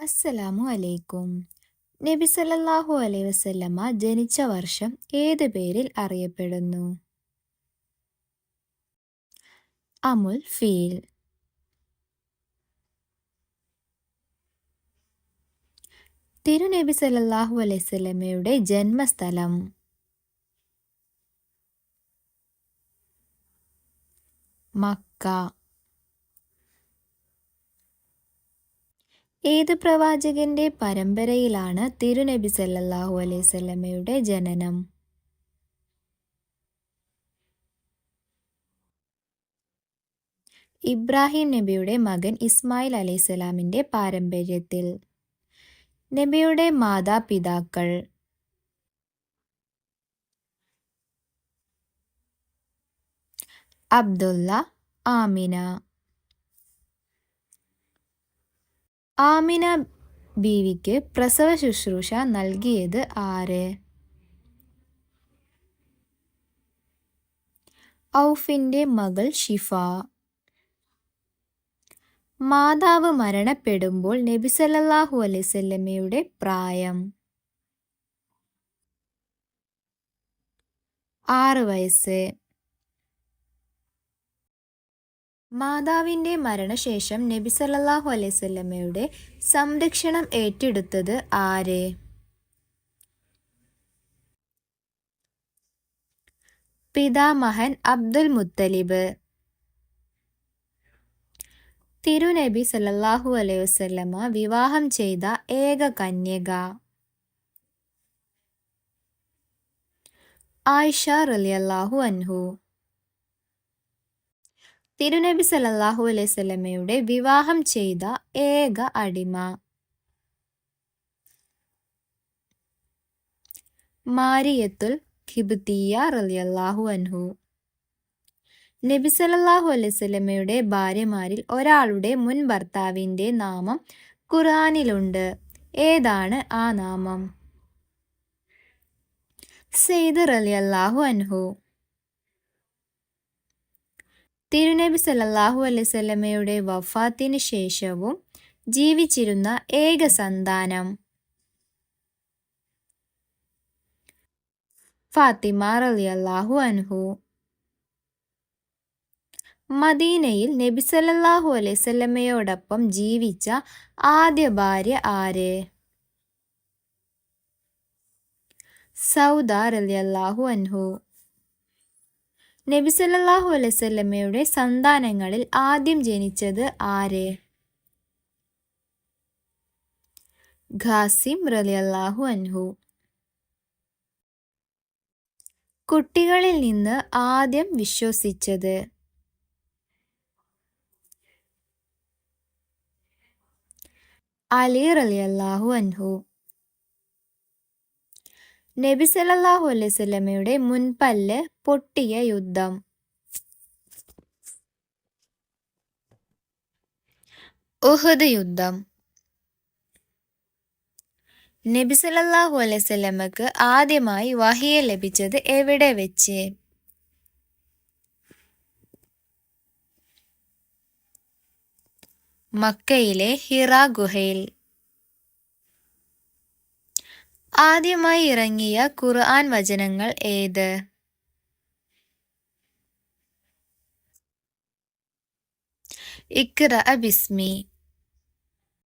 അസ്സലാമു അലൈക്കും. നബി സല്ലല്ലാഹു അലൈഹി വസല്ലമ ജനിച്ച വർഷം ഏത് പേരിൽ അറിയപ്പെടുന്നു? അമുൽ ഫീൽ. തിരുനബി സല്ലല്ലാഹു അലൈഹി വസല്ലമയുടെ ജന്മസ്ഥലം. മക്ക. ഏത് പ്രവാചകന്റെ പരമ്പരയിലാണ് തിരുനബി സല്ലല്ലാഹു അലൈഹി ജനനം? ഇബ്രാഹിം നബിയുടെ മകൻ ഇസ്മായിൽ അലൈഹിസ്സലാമിന്റെ പാരമ്പര്യത്തിൽ. നബിയുടെ മാതാപിതാക്കൾ. അബ്ദുള്ള ആമിന. ആമിന ബീവിക്ക് പ്രസവ ശുശ്രൂഷ നൽകിയത് ആര്? ഔഫിന്റെ മകൾ ഷിഫ. മാതാവ് മരണപ്പെടുമ്പോൾ നബി അലൈസല്ലമ്മയുടെ പ്രായം. ആറ് വയസ്സ്. മാതാവിന്റെ മരണശേഷം നബി സല്ലാഹു അലൈഹി വസല്ലമയുടെ സംരക്ഷണം ഏറ്റെടുത്തത് ആര്? പിതാമഹൻ അബ്ദുൽ മുത്തലിബ്. തിരുനബി സല്ലാഹു അലൈഹി വസല്ലമ വിവാഹം ചെയ്ത ഏക കന്യക. ആയിഷ റളിയല്ലാഹു അൻഹു. തിരുനബി സല്ലല്ലാഹു അലൈഹി വസല്ലമയുടെ വിവാഹം ചെയ്ത ഏക അടിമ. മാരിയത്തുൽ ഖിബ്തിയ റളിയല്ലാഹു അൻഹു. നബി സല്ലല്ലാഹു അലൈഹി വസല്ലമയുടെ ഭാര്യമാരിൽ ഒരാളുടെ മുൻ ഭർത്താവിന്റെ നാമം ഖുർആാനിലുണ്ട്. ഏതാണ് ആ നാമം? സെയ്ദ് റളിയല്ലാഹു അൻഹു. തിരുനബി സല്ലല്ലാഹു അലൈഹി വസല്ലമയുടെ വഫാത്തിന് ശേഷവും ജീവിച്ചിരുന്ന ഏക സന്താനം. ഫാത്തിമ റലി അള്ളാഹു അൻഹു. മദീനയിൽ നബി സല്ലല്ലാഹു അലൈഹി വസല്ലമയോടൊപ്പം ജീവിച്ച ആദ്യ ഭാര്യ ആര്? സൗദ അള്ളാഹു അൻഹു. നബി അലൈവല്ലമ്മയുടെ സന്താനങ്ങളിൽ ആദ്യം ജനിച്ചത് ആര്? ഖാസിം റളിയല്ലാഹു അൻഹു. കുട്ടികളിൽ നിന്ന് ആദ്യം വിശ്വസിച്ചത് അലി റളിയല്ലാഹു അൻഹു. നബി സലല്ലാഹു അലൈഹി മുൻപല്ല് പൊട്ടിയ യുദ്ധം. ഉഹദ് യുദ്ധം. നബി സലല്ലാഹു ആദ്യമായി വഹിയ ലഭിച്ചത് എവിടെ വെച്ച്? മക്കയിലെ ഹിറ ഗുഹയിൽ. ആദ്യമായി ഇറങ്ങിയ ഖുർആൻ വചനങ്ങൾ ഏത് ഇക്ര ബിസ്മി